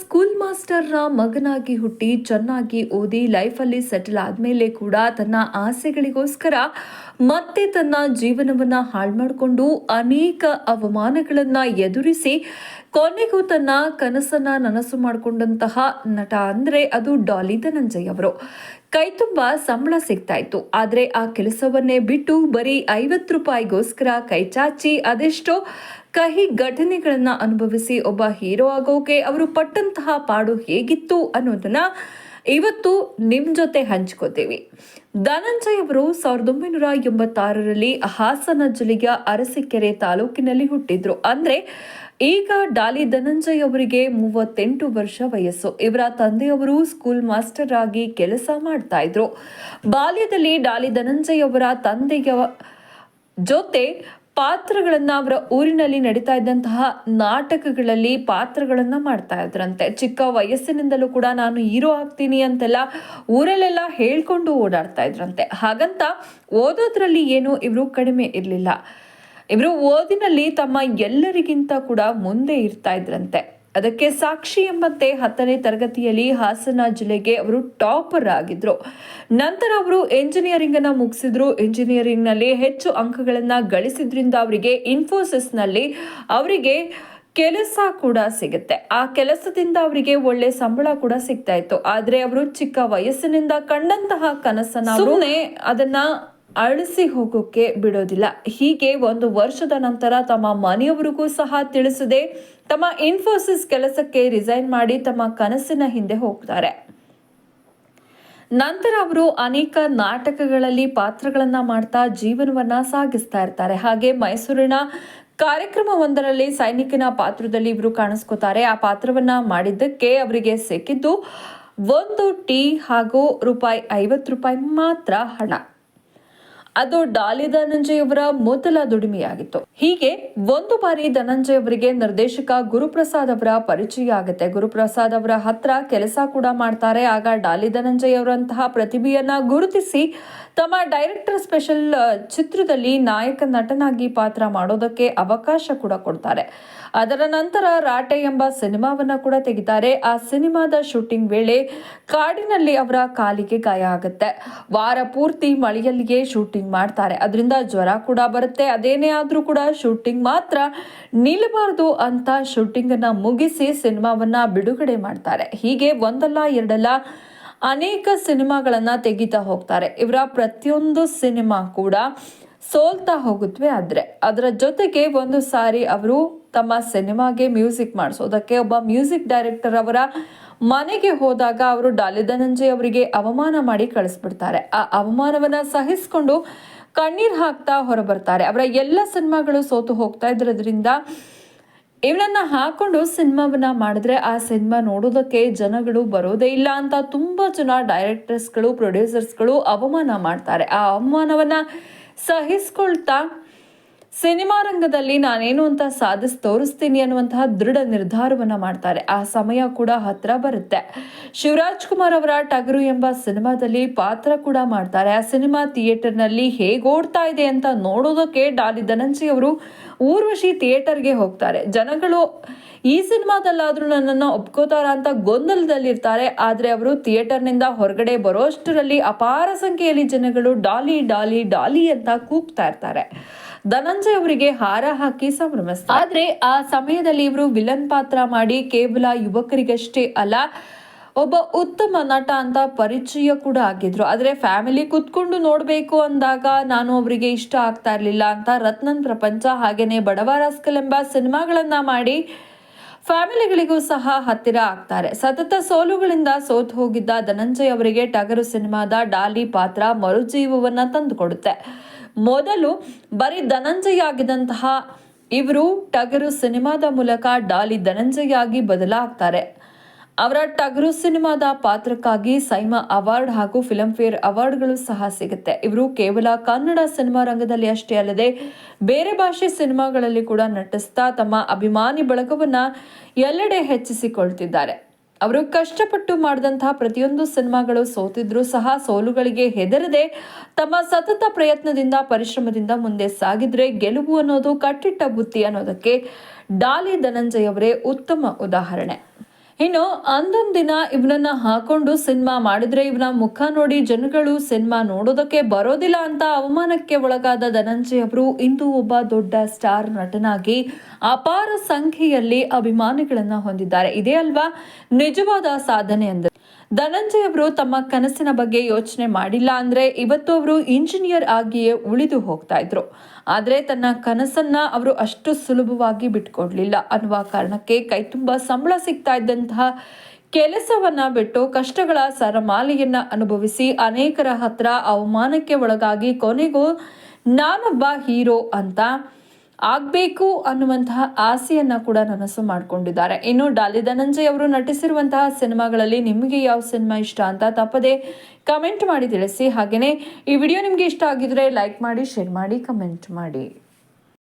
School ಮಾಸ್ಟರ್ನ ಮಗನಾಗಿ ಹುಟ್ಟಿ ಚೆನ್ನಾಗಿ ಓದಿ ಲೈಫಲ್ಲಿ ಸೆಟಲ್ ಆದಮೇಲೆ ಕೂಡ ತನ್ನ ಆಸೆಗಳಿಗೋಸ್ಕರ ಮತ್ತೆ ತನ್ನ ಜೀವನವನ್ನ ಹಾಳು ಮಾಡಿಕೊಂಡು ಅನೇಕ ಅವಮಾನಗಳನ್ನ ಎದುರಿಸಿ ಕೊನೆಗೂ ತನ್ನ ಕನಸನ್ನ ನನಸು ಮಾಡಿಕೊಂಡಂತಹ ನಟ ಅಂದ್ರೆ ಅದು ಡಾಲಿ ಧನಂಜಯ್ ಅವರು. ಕೈ ತುಂಬ ಸಂಬಳ ಸಿಗ್ತಾ ಇತ್ತು. ಆದ್ರೆ ಆ ಕೆಲಸವನ್ನೇ ಬಿಟ್ಟು ಬರೀ ಐವತ್ತು ರೂಪಾಯಿಗೋಸ್ಕರ ಕೈ ಚಾಚಿ ಅದೆಷ್ಟೋ ಕಹಿ ಘಟನೆಗಳನ್ನ ಅನುಭವಿಸಿ ಒಬ್ಬ ಹೀರೋ ಆಗೋಕೆ ಅವರು ಪಟ್ಟಂತಹ ಪಾಡು ಹೇಗಿತ್ತು ಅನ್ನೋದನ್ನ ಇವತ್ತು ನಿಮ್ ಜೊತೆ ಹಂಚ್ಕೋತೀವಿ. ಧನಂಜಯ್ ಅವರು ಸಾವಿರದ ಒಂಬೈನೂರ ಎಂಬತ್ತಾರರಲ್ಲಿ ಹಾಸನ ಜಿಲ್ಲೆಯ ಅರಸೀಕೆರೆ ತಾಲೂಕಿನಲ್ಲಿ ಹುಟ್ಟಿದ್ರು. ಅಂದ್ರೆ ಈಗ ಡಾಲಿ ಧನಂಜಯ್ ಅವರಿಗೆ ಮೂವತ್ತೆಂಟು ವರ್ಷ ವಯಸ್ಸು. ಇವರ ತಂದೆಯವರು ಸ್ಕೂಲ್ ಮಾಸ್ಟರ್ ಆಗಿ ಕೆಲಸ ಮಾಡ್ತಾ ಇದ್ರು. ಬಾಲ್ಯದಲ್ಲಿ ಡಾಲಿ ಧನಂಜಯ್ ಅವರ ತಂದೆಯ ಜೊತೆ ಪಾತ್ರಗಳನ್ನ ಅವರ ಊರಿನಲ್ಲಿ ನಡೀತಾ ಇದ್ದಂತಹ ನಾಟಕಗಳಲ್ಲಿ ಪಾತ್ರಗಳನ್ನು ಮಾಡ್ತಾ ಇದ್ರಂತೆ. ಚಿಕ್ಕ ವಯಸ್ಸಿನಿಂದಲೂ ಕೂಡ ನಾನು ಹೀರೋ ಆಗ್ತೀನಿ ಅಂತೆಲ್ಲ ಊರಲ್ಲೆಲ್ಲ ಹೇಳ್ಕೊಂಡು ಓಡಾಡ್ತಾ ಇದ್ರಂತೆ. ಹಾಗಂತ ಓದೋದ್ರಲ್ಲಿ ಏನು ಇವರು ಕಡಿಮೆ ಇರಲಿಲ್ಲ. ಇವರು ಓದಿನಲ್ಲಿ ತಮ್ಮ ಎಲ್ಲರಿಗಿಂತ ಕೂಡ ಮುಂದೆ ಇರ್ತಾ ಇದ್ರಂತೆ. ಅದಕ್ಕೆ ಸಾಕ್ಷಿ ಎಂಬಂತೆ ಹತ್ತನೇ ತರಗತಿಯಲ್ಲಿ ಹಾಸನ ಜಿಲ್ಲೆಗೆ ಅವರು ಟಾಪರ್ ಆಗಿದ್ರು. ನಂತರ ಅವರು ಎಂಜಿನಿಯರಿಂಗ್ ಅನ್ನ ಮುಗಿಸಿದ್ರು. ಇಂಜಿನಿಯರಿಂಗ್ನಲ್ಲಿ ಹೆಚ್ಚು ಅಂಕಗಳನ್ನ ಗಳಿಸಿದ್ರಿಂದ ಅವರಿಗೆ ಇನ್ಫೋಸಿಸ್ನಲ್ಲಿ ಅವರಿಗೆ ಕೆಲಸ ಕೂಡ ಸಿಗುತ್ತೆ. ಆ ಕೆಲಸದಿಂದ ಅವರಿಗೆ ಒಳ್ಳೆ ಸಂಬಳ ಕೂಡ ಸಿಗ್ತಾ ಇತ್ತು. ಆದ್ರೆ ಅವರು ಚಿಕ್ಕ ವಯಸ್ಸಿನಿಂದ ಕಂಡಂತಹ ಕನಸನ್ನ ಅದನ್ನ ಅಳಿಸಿ ಹೋಗೋಕ್ಕೆ ಬಿಡೋದಿಲ್ಲ. ಹೀಗೆ ಒಂದು ವರ್ಷದ ನಂತರ ತಮ್ಮ ಮನೆಯವರಿಗೂ ಸಹ ತಿಳಿಸದೆ ತಮ್ಮ ಇನ್ಫೋಸಿಸ್ ಕೆಲಸಕ್ಕೆ ರಿಸೈನ್ ಮಾಡಿ ತಮ್ಮ ಕನಸಿನ ಹಿಂದೆ ಹೋಗ್ತಾರೆ. ನಂತರ ಅವರು ಅನೇಕ ನಾಟಕಗಳಲ್ಲಿ ಪಾತ್ರಗಳನ್ನು ಮಾಡ್ತಾ ಜೀವನವನ್ನ ಸಾಗಿಸ್ತಾ ಇರ್ತಾರೆ. ಹಾಗೆ ಮೈಸೂರಿನ ಕಾರ್ಯಕ್ರಮವೊಂದರಲ್ಲಿ ಸೈನಿಕನ ಪಾತ್ರದಲ್ಲಿ ಇವರು ಕಾಣಿಸ್ಕೋತಾರೆ. ಆ ಪಾತ್ರವನ್ನ ಮಾಡಿದ್ದಕ್ಕೆ ಅವರಿಗೆ ಸಿಕ್ಕಿದ್ದು ಒಂದು ಟೀ ಹಾಗೂ ರೂಪಾಯಿ ಐವತ್ತು ರೂಪಾಯಿ ಮಾತ್ರ ಹಣ. ಅದು ಡಾಲಿ ಧನಂಜಯ್ ಅವರ ಮೊದಲ ದುಡಿಮೆಯಾಗಿತ್ತು. ಹೀಗೆ ಒಂದು ಬಾರಿ ಧನಂಜಯ್ ಅವರಿಗೆ ನಿರ್ದೇಶಕ ಗುರುಪ್ರಸಾದ್ ಅವರ ಪರಿಚಯ ಆಗುತ್ತೆ. ಗುರುಪ್ರಸಾದ್ ಅವರ ಹತ್ರ ಕೆಲಸ ಕೂಡ ಮಾಡ್ತಾರೆ. ಆಗ ಡಾಲಿ ಧನಂಜಯ ಅವರಂತಹ ಪ್ರತಿಭೆಯನ್ನ ಗುರುತಿಸಿ ತಮ್ಮ ಡೈರೆಕ್ಟರ್ ಸ್ಪೆಷಲ್ ಚಿತ್ರದಲ್ಲಿ ನಾಯಕ ನಟನಾಗಿ ಪಾತ್ರ ಮಾಡೋದಕ್ಕೆ ಅವಕಾಶ ಕೂಡ ಕೊಡ್ತಾರೆ. ಅದರ ನಂತರ ರಾಟೆ ಎಂಬ ಸಿನಿಮಾವನ್ನ ಕೂಡ ತೆಗಿತಾರೆ. ಆ ಸಿನಿಮಾದ ಶೂಟಿಂಗ್ ವೇಳೆ ಕಾಡಿನಲ್ಲಿ ಅವರ ಕಾಲಿಗೆ ಗಾಯ ಆಗುತ್ತೆ. ವಾರ ಪೂರ್ತಿ ಮಳೆಯಲ್ಲಿಯೇ ಶೂಟಿಂಗ್ ಮಾಡ್ತಾರೆ. ಅದರಿಂದ ಜ್ವರ ಕೂಡ ಬರುತ್ತೆ. ಅದೇನೇ ಆದರೂ ಕೂಡ ಶೂಟಿಂಗ್ ಮಾತ್ರ ನಿಲ್ಲಬಾರದು ಅಂತ ಶೂಟಿಂಗನ್ನು ಮುಗಿಸಿ ಸಿನಿಮಾವನ್ನ ಬಿಡುಗಡೆ ಮಾಡ್ತಾರೆ. ಹೀಗೆ ಒಂದಲ್ಲ, ಎರಡಲ್ಲ ಅನೇಕ ಸಿನಿಮಾಗಳನ್ನ ತೆಗಿತಾ ಹೋಗ್ತಾರೆ. ಇವರ ಪ್ರತಿಯೊಂದು ಸಿನಿಮಾ ಕೂಡ ಸೋಲ್ತಾ ಹೋಗುತ್ತವೆ ಆದರೆ. ಅದರ ಜೊತೆಗೆ ಒಂದು ಸಾರಿ ಅವರು ತಮ್ಮ ಸಿನಿಮಾಗೆ ಮ್ಯೂಸಿಕ್ ಮಾಡಿಸೋದಕ್ಕೆ ಒಬ್ಬ ಮ್ಯೂಸಿಕ್ ಡೈರೆಕ್ಟರ್ ಅವರ ಮನೆಗೆ ಹೋದಾಗ ಅವರು ಡಾಲಿ ಧನಂಜಯ್ ಅವರಿಗೆ ಅವಮಾನ ಮಾಡಿ ಕಳಿಸ್ಬಿಡ್ತಾರೆ. ಆ ಅವಮಾನವನ್ನ ಸಹಿಸಿಕೊಂಡು ಕಣ್ಣೀರು ಹಾಕ್ತಾ ಹೊರಬರ್ತಾರೆ. ಅವರ ಎಲ್ಲ ಸಿನಿಮಾಗಳು ಸೋತು ಹೋಗ್ತಾ ಇದ್ರದ್ರಿಂದ ಇವನನ್ನ ಹಾಕೊಂಡು ಸಿನಿಮಾವನ್ನ ಮಾಡಿದ್ರೆ ಆ ಸಿನಿಮಾ ನೋಡೋದಕ್ಕೆ ಜನಗಳು ಬರೋದೇ ಇಲ್ಲ ಅಂತ ತುಂಬಾ ಜನ ಡೈರೆಕ್ಟರ್ಸ್ಗಳು, ಪ್ರೊಡ್ಯೂಸರ್ಸ್ಗಳು ಅವಮಾನ ಮಾಡ್ತಾರೆ. ಆ ಅವಮಾನವನ್ನ ಸಹಿಸ್ಕೊಳ್ತಾ ಸಿನಿಮಾ ರಂಗದಲ್ಲಿ ನಾನೇನು ಅಂತ ಸಾಧಿಸಿ ತೋರಿಸ್ತೀನಿ ಅನ್ನುವಂತಹ ದೃಢ ನಿರ್ಧಾರವನ್ನ ಮಾಡ್ತಾರೆ. ಆ ಸಮಯ ಕೂಡ ಹತ್ರ ಬರುತ್ತೆ. ಶಿವರಾಜ್ ಕುಮಾರ್ ಅವರ ಟಗರು ಎಂಬ ಸಿನಿಮಾದಲ್ಲಿ ಪಾತ್ರ ಕೂಡ ಮಾಡ್ತಾರೆ. ಆ ಸಿನಿಮಾ ಥಿಯೇಟರ್ನಲ್ಲಿ ಹೇಗೆ ಓಡ್ತಾ ಇದೆ ಅಂತ ನೋಡೋದಕ್ಕೆ ಡಾಲಿ ಧನಂಜಿ ಅವರು ಊರ್ವಶಿ ಥಿಯೇಟರ್ಗೆ ಹೋಗ್ತಾರೆ. ಜನಗಳು ಈ ಸಿನಿಮಾದಲ್ಲಾದರೂ ನನ್ನನ್ನು ಒಪ್ಕೋತಾರ ಅಂತ ಗೊಂದಲದಲ್ಲಿರ್ತಾರೆ. ಆದರೆ ಅವರು ಥಿಯೇಟರ್ನಿಂದ ಹೊರಗಡೆ ಬರೋಷ್ಟರಲ್ಲಿ ಅಪಾರ ಸಂಖ್ಯೆಯಲ್ಲಿ ಜನಗಳು ಡಾಲಿ ಡಾಲಿ ಡಾಲಿ ಅಂತ ಕೂಗ್ತಾ ಇರ್ತಾರೆ. ಧನಂಜಯ್ ಅವರಿಗೆ ಹಾರ ಹಾಕಿ ಸಂಭ್ರಮಿಸ್ತಾರೆ. ಆದರೆ ಆ ಸಮಯದಲ್ಲಿ ಇವರು ವಿಲನ್ ಪಾತ್ರ ಮಾಡಿ ಕೇವಲ ಯುವಕರಿಗಷ್ಟೇ ಅಲ್ಲ, ಒಬ್ಬ ಉತ್ತಮ ನಟ ಅಂತ ಪರಿಚಯ ಕೂಡ ಆಗಿದ್ರು. ಆದರೆ ಫ್ಯಾಮಿಲಿ ಕುತ್ಕೊಂಡು ನೋಡಬೇಕು ಅಂದಾಗ ನಾನು ಅವರಿಗೆ ಇಷ್ಟ ಆಗ್ತಾ ಇರ್ಲಿಲ್ಲ ಅಂತ ರತ್ನನ್ ಪ್ರಪಂಚ ಹಾಗೇನೆ ಬಡವರಾಸ್ಕಲ್ ಎಂಬ ಸಿನಿಮಾಗಳನ್ನ ಮಾಡಿ ಫ್ಯಾಮಿಲಿಗಳಿಗೂ ಸಹ ಹತ್ತಿರ ಆಗ್ತಾರೆ. ಸತತ ಸೋಲುಗಳಿಂದ ಸೋತು ಹೋಗಿದ್ದ ಧನಂಜಯ್ ಅವರಿಗೆ ಟಗರು ಸಿನಿಮಾದ ಡಾಲಿ ಪಾತ್ರ ಮರುಜೀವವನ್ನ ತಂದುಕೊಡುತ್ತೆ. ಮೊದಲು ಬರೀ ಧನಂಜಯ್ ಆಗಿದಂತಹ ಇವರು ಟಗರು ಸಿನಿಮಾದ ಮೂಲಕ ಡಾಲಿ ಧನಂಜಯ್ ಆಗಿ ಬದಲಾಗ್ತಾರೆ. ಅವರ ಟಗರು ಸಿನಿಮಾದ ಪಾತ್ರಕ್ಕಾಗಿ ಸೈಮಾ ಅವಾರ್ಡ್ ಹಾಗೂ ಫಿಲ್ಮ್ಫೇರ್ ಅವಾರ್ಡ್ಗಳು ಸಹ ಸಿಗುತ್ತೆ. ಇವರು ಕೇವಲ ಕನ್ನಡ ಸಿನಿಮಾ ರಂಗದಲ್ಲಿ ಅಷ್ಟೇ ಅಲ್ಲದೆ ಬೇರೆ ಭಾಷೆ ಸಿನಿಮಾಗಳಲ್ಲಿ ಕೂಡ ನಟಿಸ್ತಾ ತಮ್ಮ ಅಭಿಮಾನಿ ಬಳಗವನ್ನ ಎಲ್ಲೆಡೆ ಹೆಚ್ಚಿಸಿಕೊಳ್ತಿದ್ದಾರೆ. ಅವರು ಕಷ್ಟಪಟ್ಟು ಮಾಡಿದಂತಹ ಪ್ರತಿಯೊಂದು ಸಿನಿಮಾಗಳು ಸೋತಿದ್ರೂ ಸಹ ಸೋಲುಗಳಿಗೆ ಹೆದರದೆ ತಮ್ಮ ಸತತ ಪ್ರಯತ್ನದಿಂದ, ಪರಿಶ್ರಮದಿಂದ ಮುಂದೆ ಸಾಗಿದ್ರೆ ಗೆಲುವು ಅನ್ನೋದು ಕಟ್ಟಿಟ್ಟ ಬುತ್ತಿ ಅನ್ನೋದಕ್ಕೆ ಡಾಲಿ ಧನಂಜಯ್ ಅವರೇ ಉತ್ತಮ ಉದಾಹರಣೆ. ಇನ್ನು ಅಂದೊಂದು ದಿನ ಇವನನ್ನ ಹಾಕೊಂಡು ಸಿನಿಮಾ ಮಾಡಿದ್ರೆ ಇವನ ಮುಖ ನೋಡಿ ಜನಗಳು ಸಿನಿಮಾ ನೋಡೋದಕ್ಕೆ ಬರೋದಿಲ್ಲ ಅಂತ ಅವಮಾನಕ್ಕೆ ಒಳಗಾದ ಧನಂಜಯ್ ಅವರು ಇಂದು ಒಬ್ಬ ದೊಡ್ಡ ಸ್ಟಾರ್ ನಟನಾಗಿ ಅಪಾರ ಸಂಖ್ಯೆಯಲ್ಲಿ ಅಭಿಮಾನಿಗಳನ್ನ ಹೊಂದಿದ್ದಾರೆ. ಇದೇ ಅಲ್ವಾ? ನಿಜವಾದ ಸಾಧನೆ ಅಂದ್ರೆ. ಧನಂಜಯ್ ಅವರು ತಮ್ಮ ಕನಸಿನ ಬಗ್ಗೆ ಯೋಚನೆ ಮಾಡಿಲ್ಲ ಅಂದ್ರೆ ಇವತ್ತು ಅವರು ಇಂಜಿನಿಯರ್ ಆಗಿಯೇ ಉಳಿದು ಹೋಗ್ತಾ ಇದ್ರು. ಆದರೆ ತನ್ನ ಕನಸನ್ನ ಅವರು ಅಷ್ಟು ಸುಲಭವಾಗಿ ಬಿಟ್ಕೊಡ್ಲಿಲ್ಲ ಅನ್ನುವ ಕಾರಣಕ್ಕೆ ಕೈ ತುಂಬಾ ಸಂಬಳ ಸಿಗ್ತಾ ಇದ್ದಂತಹ ಕೆಲಸವನ್ನ ಬಿಟ್ಟು ಕಷ್ಟಗಳ ಸರಮಾಲೆಯನ್ನ ಅನುಭವಿಸಿ ಅನೇಕರ ಹತ್ರ ಅವಮಾನಕ್ಕೆ ಒಳಗಾಗಿ ಕೊನೆಗೂ ನಾನೊಬ್ಬ ಹೀರೋ ಅಂತ ಆಗ್ಬೇಕು ಅನ್ನುವಂತಹ ಆಸೆಯನ್ನ ಕೂಡ ನನಸು ಮಾಡಿಕೊಂಡಿದ್ದಾರೆ. ಇನ್ನು ಡಾಲಿ ಧನಂಜಯ್ ಅವರು ನಟಿಸಿರುವಂತಹ ಸಿನಿಮಾಗಳಲ್ಲಿ ನಿಮಗೆ ಯಾವ ಸಿನಿಮಾ ಇಷ್ಟ ಅಂತ ತಪ್ಪದೆ ಕಮೆಂಟ್ ಮಾಡಿ ತಿಳಿಸಿ. ಹಾಗೆಯೇ ಈ ವಿಡಿಯೋ ನಿಮಗೆ ಇಷ್ಟ ಆಗಿದ್ರೆ ಲೈಕ್ ಮಾಡಿ, ಶೇರ್ ಮಾಡಿ, ಕಮೆಂಟ್ ಮಾಡಿ.